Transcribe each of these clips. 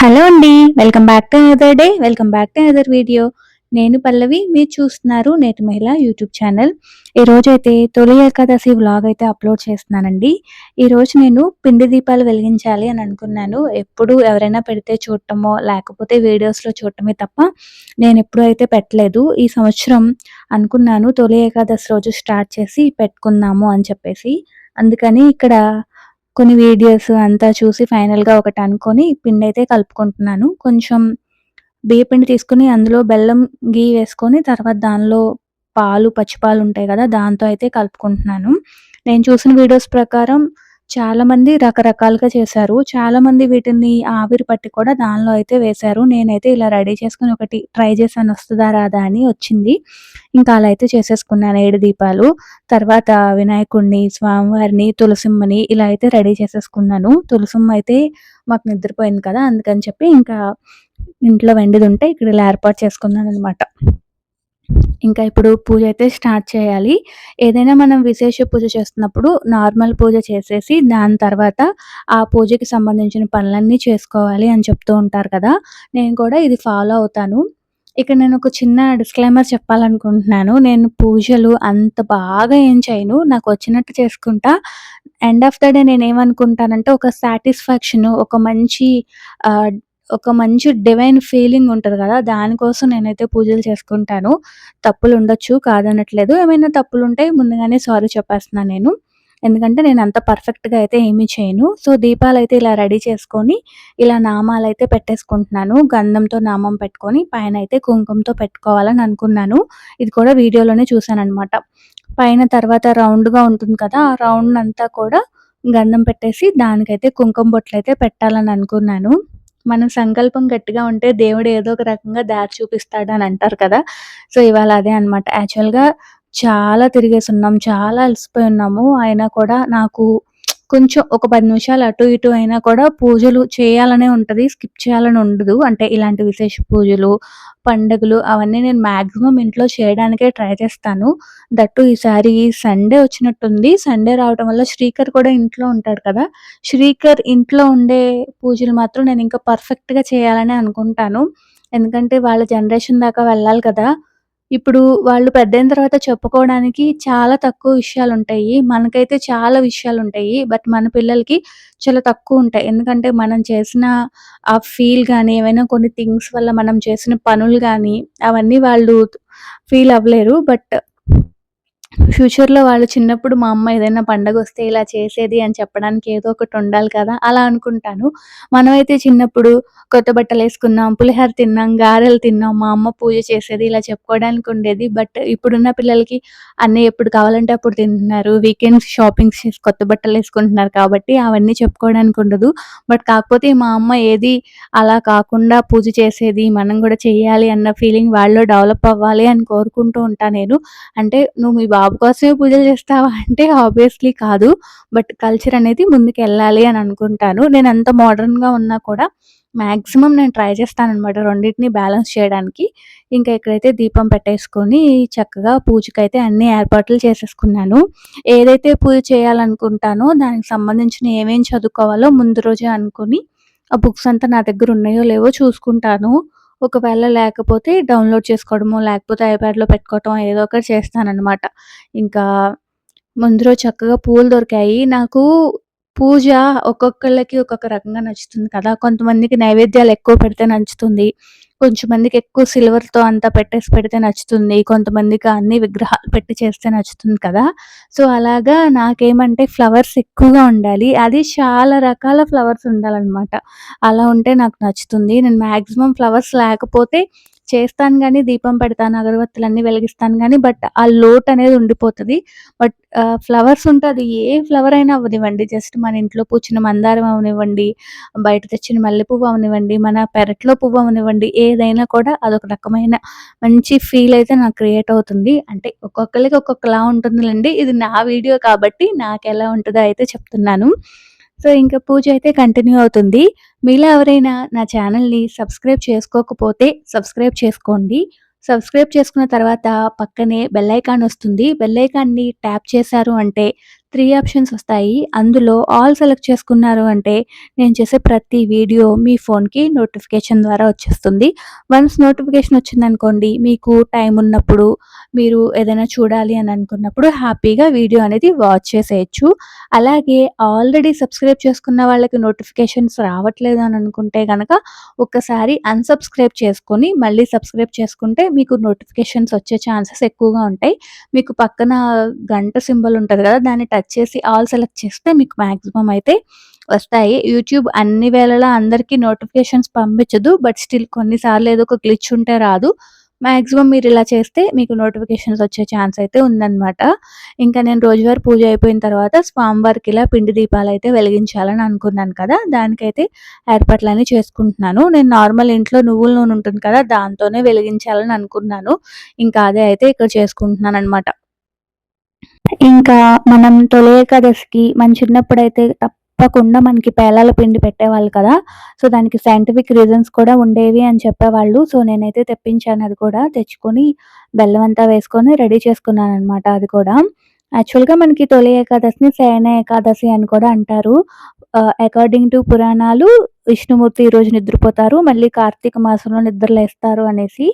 Hello అండి welcome back to another day welcome back to another video. నేను పల్లవి మీరు చూస్తున్నారు నేటి మహిళ యూట్యూబ్ ఛానల్. ఈ రోజు అయితే తొలి ఏకాదశి వ్లాగ్ అయితే అప్లోడ్ చేస్తున్నానండి. ఈరోజు నేను పిండి దీపాలు వెలిగించాలి అని అనుకున్నాను. ఎప్పుడు ఎవరైనా పెడితే చూడటమో లేకపోతే వీడియోస్లో చూడటమే తప్ప నేను ఎప్పుడు అయితే పెట్టలేదు. ఈ సంవత్సరం అనుకున్నాను తొలి ఏకాదశి రోజు స్టార్ట్ చేసి పెట్టుకుందాము అని చెప్పేసి. అందుకని ఇక్కడ కొన్ని వీడియోస్ అంతా చూసి ఫైనల్‌గా ఒకటి అనుకొని పిండి అయితే కలుపుకుంటున్నాను. కొంచెం బియ్యపిండి తీసుకొని అందులో బెల్లం, గీ వేసుకొని తర్వాత దానిలో పాలు, పచ్చిపాలు ఉంటాయి కదా! దాంతో అయితే కలుపుకుంటున్నాను. నేను చూసిన వీడియోస్ ప్రకారం చాలా మంది రకరకాలుగా చేశారు. చాలా మంది వీటిని ఆవిరి పట్టి కూడా దానిలో అయితే వేశారు. నేనైతే ఇలా రెడీ చేసుకుని ఒకటి ట్రై చేశాను వస్తుందా రాదా అని వచ్చింది. ఇంకా అలా అయితే చేసేసుకున్నాను ఏడు దీపాలు. తర్వాత వినాయకుడిని, స్వామివారిని, తులసిమ్మని ఇలా అయితే రెడీ చేసేసుకున్నాను. తులసిమ్మ అయితే మాకు నిద్రపోయింది కదా! అందుకని చెప్పి ఇంకా ఇంట్లో వెండిది ఉంటే ఇక్కడ ఇలా ఏర్పాటు చేసుకున్నాననమాట. ఇంకా ఇప్పుడు పూజ అయితే స్టార్ట్ చేయాలి. ఏదైనా మనం విశేష పూజ చేస్తున్నప్పుడు నార్మల్ పూజ చేసేసి దాని తర్వాత ఆ పూజకి సంబంధించిన పనులన్నీ చేసుకోవాలి అని చెప్తూ ఉంటారు కదా! నేను కూడా ఇది ఫాలో అవుతాను. ఇక్కడ నేను ఒక చిన్న డిస్క్లైమర్ చెప్పాలనుకుంటున్నాను. నేను పూజలు అంత బాగా ఏం చేయను. నాకు వచ్చినట్టు చేసుకుంటా. ఎండ్ ఆఫ్ ద డే నేను ఏమనుకుంటానంటే ఒక సాటిస్ఫాక్షన్ ఒక మంచి ఒక మంచి డివైన్ ఫీలింగ్ ఉంటుంది కదా! దానికోసం నేనైతే పూజలు చేసుకుంటాను. తప్పులు ఉండొచ్చు కాదనట్లేదు. ఏమైనా తప్పులు ఉంటే ముందుగానే సారీ చెప్పేస్తున్నాను నేను. ఎందుకంటే నేను అంత పర్ఫెక్ట్‌గా అయితే ఏమీ చేయను. సో, దీపాలు అయితే ఇలా రెడీ చేసుకొని ఇలా నామాలు అయితే పెట్టేసుకుంటున్నాను. గంధంతో నామం పెట్టుకొని పైన అయితే కుంకుమతో పెట్టుకోవాలని అనుకున్నాను. ఇది కూడా వీడియోలోనే చూసాననమాట. పైన తర్వాత రౌండ్‌గా ఉంటుంది కదా! ఆ రౌండ్ అంతా కూడా గంధం పెట్టేసి దానికైతే కుంకుమ బొట్లు అయితే పెట్టాలని అనుకున్నాను. మన సంకల్పం గట్టిగా ఉంటే దేవుడు ఏదో ఒక రకంగా దారి చూపిస్తాడు అని అంటారు కదా! సో, ఇవాళ అదే అనమాట. యాక్చువల్‌గా చాలా తిరిగేసి ఉన్నాం చాలా అలసిపోయి ఉన్నాము. అయినా కూడా నాకు కొంచెం ఒక పది నిమిషాలు అటు ఇటు అయినా కూడా పూజలు చేయాలనే ఉంటది. స్కిప్ చేయాలని ఉండదు. అంటే ఇలాంటి విశేష పూజలు, పండుగలు అవన్నీ నేను మాక్సిమం ఇంట్లో చేయడానికే ట్రై చేస్తాను. దట్టు ఈసారి సండే వచ్చినట్టుంది. సండే రావటం వల్ల శ్రీకర్ కూడా ఇంట్లో ఉంటాడు కదా! శ్రీకర్ ఇంట్లో ఉండే పూజలు మాత్రం నేను ఇంకా పర్ఫెక్ట్‌గా చేయాలనే అనుకుంటాను. ఎందుకంటే వాళ్ళ జనరేషన్ దాకా వెళ్ళాలి కదా! ఇప్పుడు వాళ్ళు పెద్దయిన తర్వాత చెప్పుకోవడానికి చాలా తక్కువ విషయాలు ఉంటాయి మనకైతే చాలా విషయాలు ఉంటాయి బట్ మన పిల్లలకి చాలా తక్కువ ఉంటాయి. ఎందుకంటే మనం చేసిన ఆ ఫీల్ కానీ ఏవైనా కొన్ని థింగ్స్ వల్ల మనం చేసిన పనులు కానీ అవన్నీ వాళ్ళు ఫీల్ అవ్వలేరు. బట్ ఫ్యూచర్‌లో వాళ్ళు చిన్నప్పుడు మా అమ్మ ఏదైనా పండగ వస్తే ఇలా చేసేది అని చెప్పడానికి ఏదో ఒకటి ఉండాలి కదా! అలా అనుకుంటాను. మనమైతే చిన్నప్పుడు కొత్త బట్టలు వేసుకున్నాం పులిహార తిన్నాం, గారెలు తిన్నాం, మా అమ్మ పూజ చేసేది ఇలా చెప్పుకోవడానికి ఉండేది. బట్ ఇప్పుడున్న పిల్లలకి అన్నీ ఎప్పుడు కావాలంటే అప్పుడు తింటున్నారు. వీకెండ్స్ షాపింగ్స్ చేసి కొత్త బట్టలు వేసుకుంటున్నారు కాబట్టి అవన్నీ చెప్పుకోవడానికి ఉండదు. బట్ కాకపోతే మా అమ్మ ఏది అలా కాకుండా పూజ చేసేది, మనం కూడా చెయ్యాలి అన్న ఫీలింగ్ వాళ్ళలో డెవలప్ అవ్వాలి అని కోరుకుంటూ ఉంటాను నేను. అంటే నువ్వు మీ జాబ్ కోసమే పూజలు చేస్తావా అంటే ఆబ్వియస్‌లీ కాదు. బట్ కల్చర్ అనేది ముందుకు వెళ్ళాలి అని అనుకుంటాను. నేను ఎంత మోడర్న్‌గా ఉన్నా కూడా మ్యాక్సిమం నేను ట్రై చేస్తాను అనమాట రెండింటిని బ్యాలెన్స్ చేయడానికి. ఇంకా ఇక్కడైతే దీపం పెట్టేసుకొని చక్కగా పూజకైతే అన్ని ఏర్పాట్లు చేసేసుకున్నాను. ఏదైతే పూజ చేయాలనుకుంటానో దానికి సంబంధించిన ఏమేమి చదువుకోవాలో ముందు రోజే అనుకుని ఆ బుక్స్ అంతా నా దగ్గర ఉన్నాయో లేవో చూసుకుంటాను. ఒకవేళ లేకపోతే డౌన్‌లోడ్ చేసుకోవడము లేకపోతే ఐప్యాడ్‌లో పెట్టుకోవటం ఏదో ఒకటి చేస్తానన్నమాట ఇంకా ముందు రోజు చక్కగా పూలు దొరికాయి. నాకు పూజ ఒక్కొక్కళ్ళకి ఒక్కొక్క రకంగా నచ్చుతుంది కదా! కొంతమందికి నైవేద్యాలు ఎక్కువ పెడితే నచ్చుతుంది. కొంచెం మందికి ఎక్కువ సిల్వర్‌తో అంతా పెట్టేసి పెడితే నచ్చుతుంది. కొంతమందికి అన్ని విగ్రహాలు పెట్టి చేస్తే నచ్చుతుంది కదా! సో, అలాగా నాకేమంటే ఫ్లవర్స్ ఎక్కువగా ఉండాలి. అది చాలా రకాల ఫ్లవర్స్ ఉండాలన్నమాట అలా ఉంటే నాకు నచ్చుతుంది. నేను మాక్సిమం ఫ్లవర్స్ లేకపోతే చేస్తాను కానీ దీపం పెడతాను, అగరబత్తులన్నీ వెలిగిస్తాను కానీ బట్ ఆ లోట్ అనేది ఉండిపోతది. బట్ ఫ్లవర్స్ ఉంటే అది ఏ ఫ్లవర్ అయినా అవనివ్వండి జస్ట్ మన ఇంట్లో పూచిన మందారం అవనివ్వండి బయట తెచ్చిన మల్లెపువ్వు అవనివ్వండి మన పెరట్లో పువ్వు అవనివ్వండి ఏదైనా కూడా అదొక రకమైన మంచి ఫీల్ అయితే నాకు క్రియేట్ అవుతుంది. అంటే ఒక్కొక్కరికి ఒక్కొక్కలా ఉంటుందిలెండి. ఇది నా వీడియో కాబట్టి నాకు ఎలా ఉంటదో అయితే చెప్తున్నాను. సో, ఇంకా పూజ అయితే కంటిన్యూ అవుతుంది. మీలో ఎవరైనా నా ఛానల్‌ని సబ్స్క్రైబ్ చేసుకోకపోతే సబ్స్క్రైబ్ చేసుకోండి. సబ్స్క్రైబ్ చేసుకున్న తర్వాత పక్కనే బెల్ ఐకాన్ వస్తుంది. బెల్ ఐకాన్‌ని ట్యాప్ చేశారు అంటే త్రీ ఆప్షన్స్ వస్తాయి. అందులో ఆల్ సెలెక్ట్ చేసుకున్నారు అంటే నేను చేసే ప్రతి వీడియో మీ ఫోన్కి నోటిఫికేషన్ ద్వారా వచ్చేస్తుంది. వన్స్ నోటిఫికేషన్ వచ్చిందనుకోండి మీకు టైం ఉన్నప్పుడు మీరు ఏదైనా చూడాలి అని అనుకున్నప్పుడు హ్యాపీగా వీడియో అనేది వాచ్ చేసేయచ్చు. అలాగే ఆల్రెడీ సబ్స్క్రైబ్ చేసుకున్న వాళ్ళకి నోటిఫికేషన్స్ రావట్లేదు అని అనుకుంటే కనుక ఒక్కసారి అన్సబ్స్క్రైబ్ చేసుకొని మళ్ళీ సబ్స్క్రైబ్ చేసుకుంటే మీకు నోటిఫికేషన్స్ వచ్చే ఛాన్సెస్ ఎక్కువగా ఉంటాయి. మీకు పక్కన గంట సింబల్ ఉంటుంది కదా దాన్ని టచ్ చేసి ఆల్ సెలెక్ట్ చేస్తే మీకు మ్యాక్సిమం అయితే వస్తాయి. యూట్యూబ్ అన్ని వేళలా అందరికీ నోటిఫికేషన్స్ పంపించదు. బట్ స్టిల్ కొన్నిసార్లు ఏదో ఒక గ్లిచ్ ఉంటే రాదు. మ్యాక్సిమం మీరు ఇలా చేస్తే మీకు నోటిఫికేషన్స్ వచ్చే ఛాన్స్ అయితే ఉందన్నమాట. ఇంకా నేను రోజువారి పూజ అయిపోయిన తర్వాత స్వామివారికి ఇలా పిండి దీపాలు అయితే వెలిగించాలని అనుకున్నాను కదా. దానికైతే ఏర్పాట్లన్నీ చేసుకుంటున్నాను. నేను నార్మల్ ఇంట్లో నువ్వుల నూనె ఉంటుంది కదా దాంతోనే వెలిగించాలని అనుకున్నాను. ఇంకా అదే అయితే ఇక్కడ చేసుకుంటున్నాను అనమాట ఇంకా మనం తొలి ఏకాదశికి మన చిన్నప్పుడైతే తప్పకుండా మనకి పేలాల పిండి పెట్టేవాళ్ళు కదా. సో దానికి సైంటిఫిక్ రీజన్స్ కూడా ఉండేవి అని చెప్పేవాళ్ళు. సో నేనైతే తెప్పించాను అది కూడా. తెచ్చుకొని బెల్లం అంతా వేసుకొని రెడీ చేసుకున్నాను అనమాట అది కూడా. యాక్చువల్గా మనకి తొలి ఏకాదశిని శయన ఏకాదశి అని కూడా అంటారు. అకార్డింగ్ టు పురాణాలు విష్ణుమూర్తి ఈరోజు నిద్రపోతారు మళ్ళీ కార్తీక మాసంలో నిద్రలేస్తారు అనేసి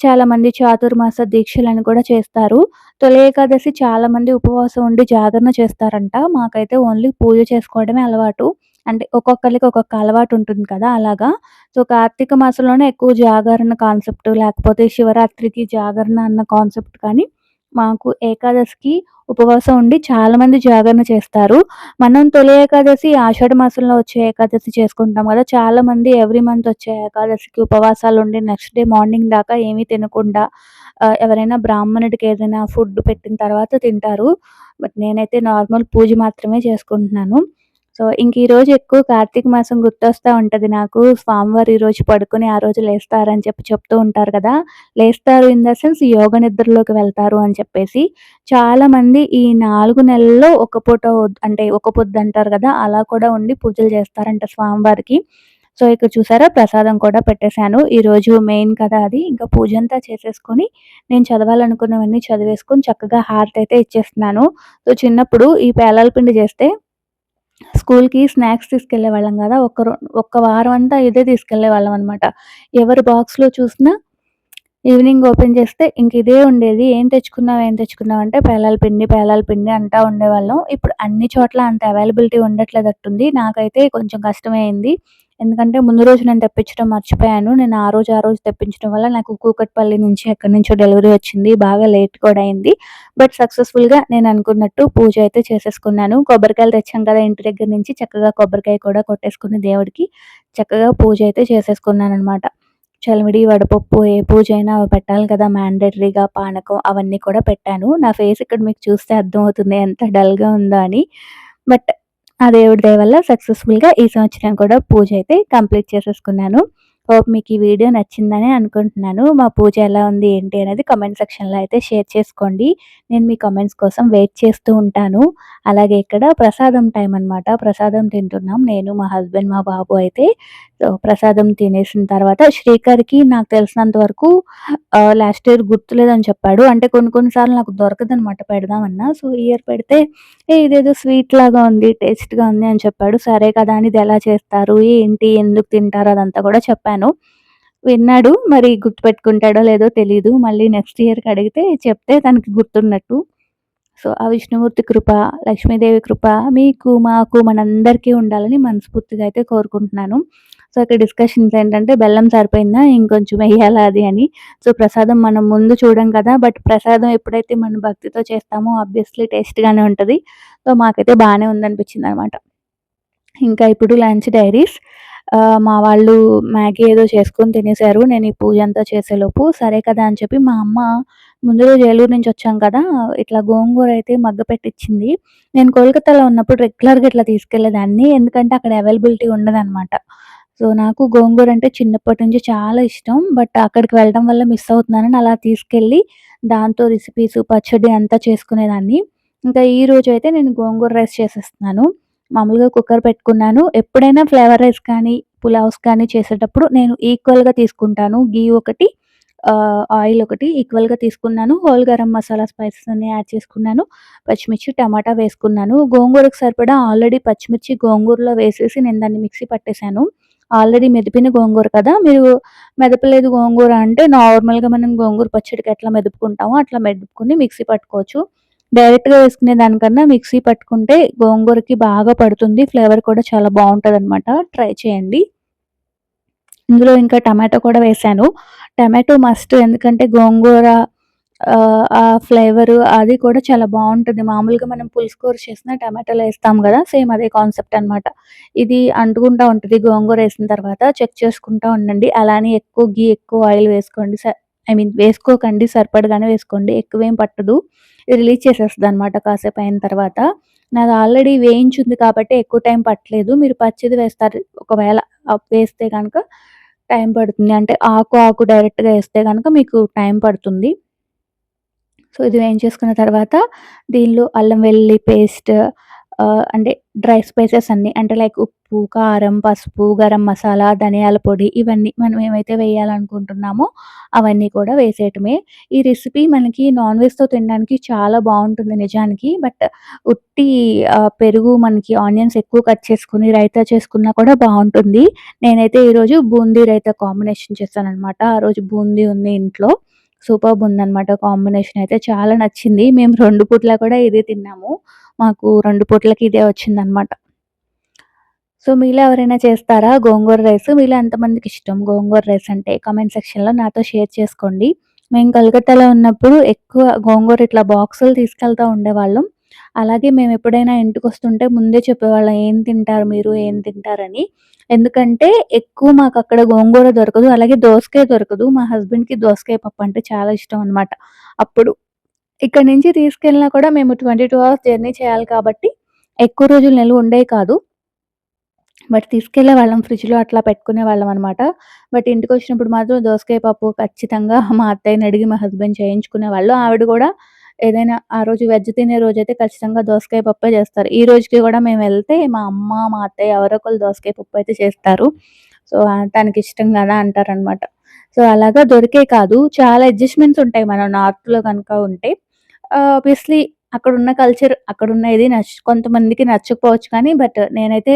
చాలామంది చాతుర్మాస దీక్షలను కూడా చేస్తారు. తొలి ఏకాదశి చాలామంది ఉపవాసం ఉండి జాగరణ చేస్తారంట. మాకైతే ఓన్లీ పూజ చేసుకోవడమే అలవాటు. అంటే ఒక్కొక్కరికి ఒక్కొక్క అలవాటు ఉంటుంది కదా అలాగా. సో కార్తీక మాసంలోనే ఎక్కువ జాగరణ కాన్సెప్ట్ లేకపోతే శివరాత్రికి జాగరణ అన్న కాన్సెప్ట్ కానీ మాకు ఏకాదశికి ఉపవాసం ఉండి చాలామంది జాగరణ చేస్తారు. మనం తొలి ఏకాదశి ఆషాఢ మాసంలో వచ్చే ఏకాదశి చేసుకుంటాం కదా. చాలామంది ఎవ్రీ మంత్ వచ్చే ఏకాదశికి ఉపవాసాలు ఉండి నెక్స్ట్ డే మార్నింగ్ దాకా ఏమీ తినకుండా ఎవరైనా బ్రాహ్మణుడికి ఏదైనా ఫుడ్ పెట్టిన తర్వాత తింటారు. బట్ నేనైతే నార్మల్ పూజ మాత్రమే చేసుకుంటున్నాను. సో ఇంక ఈరోజు ఎక్కువ కార్తీక మాసం గుర్తొస్తూ ఉంటుంది నాకు. స్వామివారు ఈరోజు పడుకుని ఆ రోజు లేస్తారని చెప్పి చెప్తూ ఉంటారు కదా. లేస్తారు ఇన్ ద సెన్స్ యోగ నిద్రలోకి వెళ్తారు అని చెప్పేసి. చాలామంది ఈ నాలుగు నెలల్లో ఒక పూట అంటే ఒక పొద్దు అంటారు కదా అలా కూడా ఉండి పూజలు చేస్తారంట స్వామివారికి. సో ఇక్కడ చూసారా ప్రసాదం కూడా పెట్టేశాను. ఈరోజు మెయిన్ కదా అది. ఇంకా పూజ అంతా చేసేసుకొని నేను చదవాలనుకున్నవన్నీ చదివేసుకొని చక్కగా హారతి అయితే ఇచ్చేస్తున్నాను. సో చిన్నప్పుడు ఈ పేలాల పిండి చేస్తే స్కూల్‌కి స్నాక్స్ తీసుకెళ్ళేవాళ్ళం కదా ఒక ఒక్క వారం అంతా ఇదే తీసుకెళ్ళేవాళ్ళం అనమాట. ఎవరి బాక్స్‌లో చూసినా ఈవినింగ్ ఓపెన్ చేస్తే ఇంక ఇదే ఉండేది. "ఏం తెచ్చుకున్నావు? ఏం తెచ్చుకున్నావు?" అంటే పేలాల పిండి, పేలాల పిండి అంటా ఉండేవాళ్ళం. ఇప్పుడు అన్ని చోట్ల అంత అవైలబిలిటీ ఉండట్లేదట్టుంది. నాకైతే కొంచెం కష్టమైంది అయింది. ఎందుకంటే ముందు రోజు నేను తెప్పించడం మర్చిపోయాను. నేను ఆ రోజు, ఆ రోజు తెప్పించడం వల్ల నాకు కూకట్పల్లి నుంచి ఎక్కడి నుంచో డెలివరీ వచ్చింది. బాగా లేట్ కూడా అయింది. బట్ సక్సెస్‌ఫుల్‌గా నేను అనుకున్నట్టు పూజ అయితే చేసేసుకున్నాను. కొబ్బరికాయలు తెచ్చాం కదా ఇంటి దగ్గర నుంచి చక్కగా కొబ్బరికాయ కూడా కొట్టేసుకుని దేవుడికి చక్కగా పూజ అయితే చేసేసుకున్నాను అనమాట చలివిడి, వడపప్పు ఏ పూజ అయినా పెట్టాలి కదా! మ్యాండేటరీగా పానకం అవన్నీ కూడా పెట్టాను. నా ఫేస్ ఇక్కడ మీకు చూస్తే అర్థమవుతుంది ఎంత డల్‌గా ఉందో అని. బట్ ఆ దేవుడి దయ వల్ల సక్సెస్ఫుల్‌గా ఈ సంవత్సరం కూడా పూజ అయితే కంప్లీట్ చేసేసుకున్నాను. హోప్ మీకు ఈ వీడియో నచ్చిందని అనుకుంటున్నాను. మా పూజ ఎలా ఉంది ఏంటి అనేది కమెంట్ సెక్షన్‌లో అయితే షేర్ చేసుకోండి. నేను మీ కమెంట్స్ కోసం వెయిట్ చేస్తూ ఉంటాను. అలాగే ఇక్కడ ప్రసాదం టైం అనమాట. ప్రసాదం తింటున్నాం. నేను, మా హస్బెండ్, మా బాబు అయితే సో, ప్రసాదం తినేసిన తర్వాత శ్రీకర్‌కి నాకు తెలిసినంత వరకు లాస్ట్ ఇయర్ గుర్తులేదని చెప్పాడు. అంటే కొన్ని కొన్ని సార్లు నాకు దొరకదనమాట పెడదామన్నా. సో, ఇయర్ పెడితే ఏ ఇదేదో స్వీట్ లాగా ఉంది, టేస్ట్‌గా ఉంది అని చెప్పాడు. సరే కదా అని ఇది ఎలా చేస్తారు, ఏంటి, ఎందుకు తింటారు అదంతా కూడా చెప్పాను. విన్నాడు. మరి గుర్తుపెట్టుకుంటాడో లేదో తెలీదు. మళ్ళీ నెక్స్ట్ ఇయర్‌కి అడిగితే చెప్తే తనకి గుర్తున్నట్టు. సో, ఆ విష్ణుమూర్తి కృప, లక్ష్మీదేవి కృప మీకు, మాకు, మనందరికీ ఉండాలని మనస్ఫూర్తిగా అయితే కోరుకుంటున్నాను. సో, అక్కడ డిస్కషన్స్ ఏంటంటే బెల్లం సరిపోయిందా? ఇంకొంచెం వేయాలా అది అని. సో, ప్రసాదం మనం ముందు చూడం కదా! బట్ ప్రసాదం ఎప్పుడైతే మనం భక్తితో చేస్తామో ఆబ్వియస్‌లీ టేస్ట్‌గానే ఉంటుంది సో, మాకైతే బాగానే ఉందనిపించింది అనమాట ఇంకా ఇప్పుడు లంచ్ డైరీస్. మా వాళ్ళు మ్యాగీ ఏదో చేసుకొని తినేసారు. నేను ఈ పూజ అంతా చేసేలోపు. సరే కదా అని చెప్పి మా అమ్మ ముందు రోజు ఏలూరు నుంచి వచ్చాం కదా! ఇట్లా గోంగూర అయితే మగ్గ పెట్టించింది నేను కోల్కతాలో ఉన్నప్పుడు రెగ్యులర్‌గా ఇట్లా తీసుకెళ్ళేదాన్ని. ఎందుకంటే అక్కడ అవైలబిలిటీ ఉండదనమాట. సో, నాకు గోంగూర అంటే చిన్నప్పటి నుంచి చాలా ఇష్టం. బట్ అక్కడికి వెళ్ళడం వల్ల మిస్ అవుతున్నానని అలా తీసుకెళ్ళి దాంతో రెసిపీస్, పచ్చడి అంతా చేసుకునేదాన్ని. ఇంకా ఈ రోజు అయితే నేను గోంగూర రైస్ చేసేస్తున్నాను. మామూలుగా కుక్కర్ పెట్టుకున్నాను. ఎప్పుడైనా ఫ్లేవర్ రైస్ కానీ, పులావ్స్ కానీ చేసేటప్పుడు నేను ఈక్వల్‌గా తీసుకుంటాను. ఘీ ఒకటి, ఆయిల్ ఒకటి ఈక్వల్‌గా తీసుకున్నాను. హోల్ గరం మసాలా స్పైసెస్ అన్ని యాడ్ చేసుకున్నాను. పచ్చిమిర్చి, టమాటా వేసుకున్నాను. గోంగూరకు సరిపడా ఆల్రెడీ పచ్చిమిర్చి గోంగూరలో వేసేసి నేను దాన్ని మిక్సీ పట్టేసాను. ఆల్రెడీ మెదిపిన గోంగూర కదా! మీరు మెదపలేదు గోంగూర అంటే నార్మల్‌గా మనం గోంగూర పచ్చడికి ఎట్లా మెదుపుకుంటామో అట్లా మెదుపుకొని మిక్సీ పట్టుకోవచ్చు. డైరెక్ట్‌గా వేసుకునే దానికన్నా మిక్సీ పట్టుకుంటే గోంగూరకి బాగా పడుతుంది. ఫ్లేవర్ కూడా చాలా బాగుంటుంది అనమాట ట్రై చేయండి. ఇందులో ఇంకా టమాటో కూడా వేశాను. టమాటో మస్ట్ ఎందుకంటే గోంగూర ఆ ఫ్లేవర్ అది కూడా చాలా బాగుంటుంది మామూలుగా మనం పులుసు కూర చేసినా టమాటాలు వేస్తాం కదా సేమ్ అదే కాన్సెప్ట్ అనమాట. ఇది అంటుకుంటా ఉంటుంది గోంగూర వేసిన తర్వాత. చెక్ చేసుకుంటా ఉండండి. అలానే ఎక్కువ గీ ఎక్కువ ఆయిల్ వేసుకోండి. I mean వేసుకోకండి. సరిపడగానే వేసుకోండి. ఎక్కువేం పట్టదు. ఇది రిలీజ్ అనమాట కాసేపు అయిన తర్వాత. నాది ఆల్రెడీ వేయించింది కాబట్టి ఎక్కువ టైం పట్టలేదు. మీరు పచ్చిది వేస్తారు ఒకవేళ వేస్తే కనుక టైం పడుతుంది. అంటే ఆకు, ఆకు డైరెక్ట్‌గా వేస్తే కనుక మీకు టైం పడుతుంది. సో, ఇది వేయించేసుకున్న తర్వాత దీనిలో అల్లం వెల్లుల్లి పేస్ట్ అంటే డ్రై స్పైసెస్ అన్నీ అంటే లైక్ ఉప్పు, కారం, పసుపు, గరం మసాలా, ధనియాల పొడి ఇవన్నీ మనం ఏమైతే వేయాలనుకుంటున్నామో అవన్నీ కూడా వేసేయటమే. ఈ రెసిపీ మనకి నాన్ వెజ్‌తో తినడానికి చాలా బాగుంటుంది నిజానికి. బట్ ఉట్టి పెరుగు మనకి ఆనియన్స్ ఎక్కువ కట్ చేసుకుని రైతా చేసుకున్నా కూడా బాగుంటుంది నేనైతే ఈరోజు బూందీ రైతా కాంబినేషన్ చేస్తాను అనమాట ఆ రోజు బూందీ ఉంది ఇంట్లో. సూపర్బ్ ఉందనమాట కాంబినేషన్ అయితే చాలా నచ్చింది. మేము రెండు పూట్ల కూడా ఇదే తిన్నాము. మాకు రెండు పూట్లకి ఇదే వచ్చిందనమాట. సో, మీలో ఎవరైనా చేస్తారా గోంగూర రైస్? మీలో ఎంతమందికి ఇష్టం గోంగూర రైస్ అంటే? కామెంట్ సెక్షన్‌లో నాతో షేర్ చేసుకోండి. మేము కలకత్తాలో ఉన్నప్పుడు ఎక్కువ గోంగూర ఇట్లా బాక్సులు తీసుకెళ్తా ఉండేవాళ్ళం. అలాగే మేము ఎప్పుడైనా ఇంటికి వస్తుంటే ముందే చెప్పేవాళ్ళం ఏం తింటారు మీరు? ఏం తింటారని. ఎందుకంటే ఎక్కువ మాకు అక్కడ గోంగూర దొరకదు. అలాగే దోసకాయ దొరకదు. మా హస్బెండ్‌కి దోసకాయ పప్పు అంటే చాలా ఇష్టం అనమాట. అప్పుడు ఇక్కడ నుంచి తీసుకెళ్ళినా కూడా మేము 22 అవర్స్ జర్నీ చేయాలి కాబట్టి ఎక్కువ రోజులు నిల్వ ఉండేవి కాదు. బట్ తీసుకెళ్ళే వాళ్ళం ఫ్రిడ్జ్‌లో అట్లా పెట్టుకునే వాళ్ళం అనమాట. బట్ ఇంటికి వచ్చినప్పుడు మాత్రం దోసకాయ పప్పు ఖచ్చితంగా మా అత్తయ్యని అడిగి మా హస్బెండ్ చేయించుకునే వాళ్ళు ఆవిడ కూడా ఏదైనా ఆ రోజు వెజ్ తినే రోజైతే ఖచ్చితంగా దోసకాయ పప్పే చేస్తారు. ఈ రోజుకి కూడా మేము వెళ్తే మా అమ్మ, మా అత్తయ్య ఎవరో ఒకళ్ళు దోసకాయ పప్పు అయితే చేస్తారు. సో, తనకి ఇష్టం కదా అంటారనమాట. సో, అలాగా దొరికే కాదు. చాలా అడ్జస్ట్‌మెంట్స్ ఉంటాయి మనం నార్త్‌లో కనుక ఉంటే. ఆబ్వియస్లీ అక్కడ ఉన్న కల్చర్, అక్కడ ఇది నచ్చ కొంతమందికి నచ్చకపోవచ్చు కానీ బట్ నేనైతే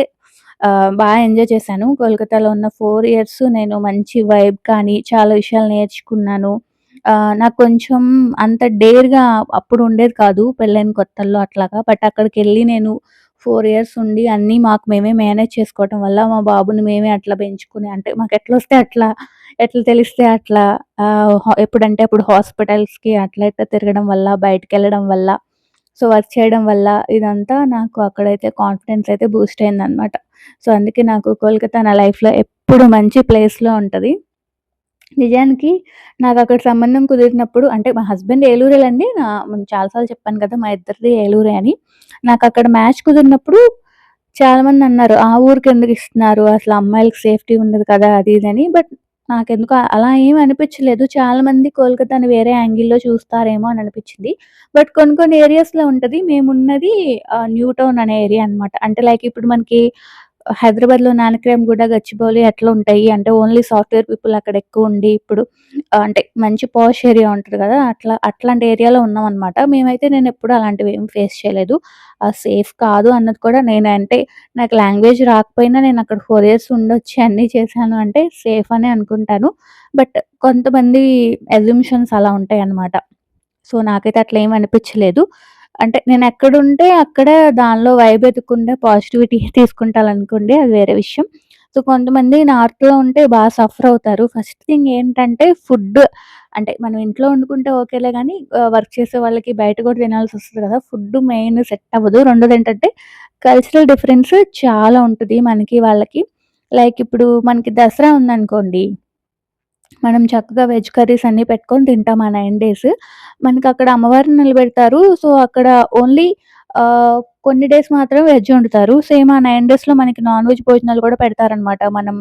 uh, బాగా ఎంజాయ్ చేశాను. కోల్కతాలో ఉన్న ఫోర్ ఇయర్స్ నేను మంచి వైబ్ కానీ, చాలా విషయాలు నేర్చుకున్నాను. Uh, నాకు కొంచెం అంత డేర్‌గా అప్పుడు ఉండేది కాదు పెళ్ళైన కొత్తల్లో అట్లాగా. బట్ అక్కడికి వెళ్ళి నేను ఫోర్ ఇయర్స్ ఉండి అన్నీ మాకు మేమే మేనేజ్ చేసుకోవటం వల్ల మా బాబుని మేమే అట్లా పెంచుకుని అంటే మాకు ఎట్లా వస్తే అట్లా, ఎట్లా తెలిస్తే అట్లా ఎప్పుడంటే అప్పుడు హాస్పిటల్స్‌కి అట్లా ఇట్లా తిరగడం వల్ల, బయటికెళ్ళడం వల్ల, సో, వర్క్ చేయడం వల్ల ఇదంతా నాకు అక్కడైతే కాన్ఫిడెన్స్ అయితే బూస్ట్ అయిందనమాట. సో, అందుకే నాకు కోల్కతా నా లైఫ్‌లో ఎప్పుడు మంచి ప్లేస్‌లో ఉంటుంది నిజానికి నాకు అక్కడ సంబంధం కుదిరినప్పుడు అంటే మా హస్బెండ్ ఏలూరేలండి. నా చాలాసార్లు చెప్పాను కదా! మా ఇద్దరిది ఏలూరే అని. నాకు అక్కడ మ్యాచ్ కుదిరినప్పుడు చాలామందన్నారు, "ఆ ఊరికి ఎందుకు ఇస్తున్నారు అసలు అమ్మాయిలకు సేఫ్టీ ఉండదు కదా!" అది ఇది అని. బట్ నాకెందుకు అలా ఏం అనిపించలేదు. చాలామంది కోల్కతాని వేరే యాంగిల్‌లో చూస్తారేమో అని అనిపించింది. బట్ కొన్ని కొన్ని ఏరియాస్‌లో ఉంటుంది మేమున్నది ఆహ్, న్యూ టౌన్ అనే ఏరియా అనమాట. అంటే లైక్ ఇప్పుడు మనకి హైదరాబాద్‌లో నానక్రామ్‌గూడ, గచ్చిబౌలి అట్లా ఉంటాయి. అంటే ఓన్లీ సాఫ్ట్‌వేర్ పీపుల్ అక్కడ ఎక్కువ ఉండి ఇప్పుడు అంటే మంచి పాష్ ఏరియా ఉంటది కదా! అట్లా అట్లాంటి ఏరియాలో ఉన్నాం అనమాట మేమైతే నేనెప్పుడు అలాంటివి ఏం ఫేస్ చేయలేదు. సేఫ్ కాదు అన్నది కూడా నేను అంటే నాకు లాంగ్వేజ్ రాకపోయినా నేను అక్కడ ఫోర్ ఇయర్స్ ఉండొచ్చి అన్నీ చేశాను అంటే సేఫ్ అనే అనుకుంటాను. బట్ కొంతమంది అజంప్షన్స్ అలా ఉంటాయి అన్నమాట సో, నాకైతే అట్లా ఏమి అనిపించలేదు. అంటే నేను ఎక్కడుంటే అక్కడ దానిలో వైబ్ ఎతుక్కుంటే పాజిటివిటీ తీసుకుంటాననుకోండి అది వేరే విషయం. సో, కొంతమంది నార్త్‌లో ఉంటే బాగా సఫర్ అవుతారు. ఫస్ట్ థింగ్ ఏంటంటే ఫుడ్ అంటే మనం ఇంట్లో వండుకుంటే ఓకేలే కానీ వర్క్ చేసే వాళ్ళకి బయట కూడా తినాల్సి వస్తుంది కదా! ఫుడ్ మెయిన్ సెట్ అవ్వదు. రెండోదేంటంటే కల్చరల్ డిఫరెన్స్ చాలా ఉంటుంది మనకి, వాళ్ళకి. లైక్ ఇప్పుడు మనకి దసరా ఉందనుకోండి మనం చక్కగా వెజ్ కర్రీస్ అన్నీ పెట్టుకొని తింటాం ఆ నైన్ డేస్. మనకి అక్కడ అమ్మవారిని నిలబెడతారు. సో, అక్కడ ఓన్లీ కొన్ని డేస్ మాత్రం వెజ్ వండుతారు. సేమ్ ఆ నైన్ డేస్‌లో మనకి నాన్ వెజ్ భోజనాలు కూడా పెడతారనమాట. మనం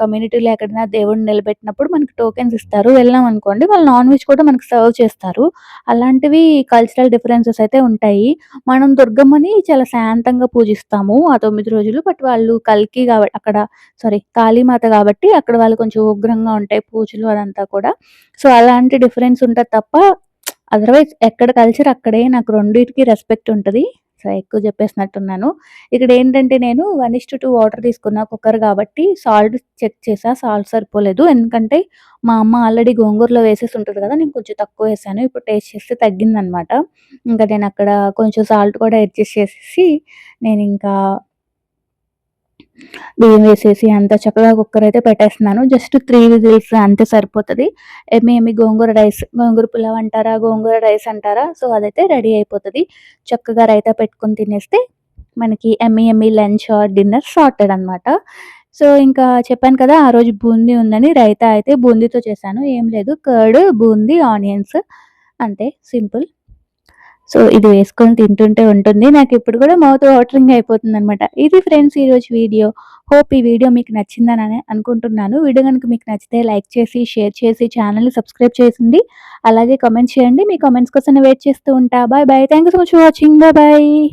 కమ్యూనిటీలో ఎక్కడైనా దేవుడిని నిలబెట్టినప్పుడు మనకి టోకెన్స్ ఇస్తారు. వెళ్ళామనుకోండి వాళ్ళు నాన్ వెజ్ కూడా మనకి సర్వ్ చేస్తారు. అలాంటివి కల్చరల్ డిఫరెన్సెస్ అయితే ఉంటాయి. మనం దుర్గమ్మని చాలా శాంతంగా పూజిస్తాము ఆ తొమ్మిది రోజులు. బట్ వాళ్ళు కల్కి కాబట్టి అక్కడ సారీ కాళీమాత కాబట్టి అక్కడ వాళ్ళు కొంచెం ఉగ్రంగా ఉంటాయి పూజలు అదంతా కూడా. సో, అలాంటి డిఫరెన్స్ ఉంటది తప్ప అదర్‌వైజ్ ఎక్కడ కల్చర్ అక్కడే. నాకు రెండిటికి రెస్పెక్ట్ ఉంటుంది సో, ఎక్కువ చెప్పేసినట్టున్నాను. ఇక్కడ ఏంటంటే నేను 1:2 వాటర్ తీసుకున్నా కుక్కర్ కాబట్టి సాల్ట్ చెక్ చేసా సాల్ట్ సరిపోలేదు. ఎందుకంటే మా అమ్మ ఆల్రెడీ గోంగూరలో వేసేసి ఉంటుంది కదా నేను కొంచెం తక్కువ వేసాను ఇప్పుడు టేస్ట్ చేస్తే తగ్గిందనమాట. ఇంకా నేను అక్కడ కొంచెం సాల్ట్ కూడా అడ్జస్ట్ చేసేసి ఇంకా బియ్యం వేసేసి అంతా చక్కగా కుక్కర్ అయితే పెట్టేస్తున్నాను. జస్ట్ త్రీ విజిల్స్ అంతే సరిపోతుంది యమ్మీ గోంగూర రైస్ గోంగూర పులావ్ అంటారా? గోంగూర రైస్ అంటారా? సో, అదైతే రెడీ అయిపోతుంది చక్కగా రైతా పెట్టుకొని తినేస్తే మనకి yummy yummy lunch or dinner sorted అనమాట. సో, ఇంకా చెప్పాను కదా! ఆ రోజు బూందీ ఉందని రైతా అయితే బూందీతో చేశాను. ఏం లేదు కర్డ్, బూందీ, ఆనియన్స్ అంతే సింపుల్. సో, ఇది వేసుకొని తింటుంటే ఉంటుంది. నాకు ఇప్పుడు కూడా మౌత్ వాటరింగ్ అయిపోతుందనమాట. ఇది ఫ్రెండ్స్ ఈరోజు వీడియో. హోప్ ఈ వీడియో మీకు నచ్చిందని అనుకుంటున్నాను. వీడియో కనుక మీకు నచ్చితే లైక్ చేసి, షేర్ చేసి, ఛానల్ని సబ్స్క్రైబ్ చేసింది అలాగే కామెంట్స్ చేయండి. మీ కామెంట్స్ కోసం వెయిట్ చేస్తూ ఉంటా. Bye bye. Thank you so much for watching. Bye.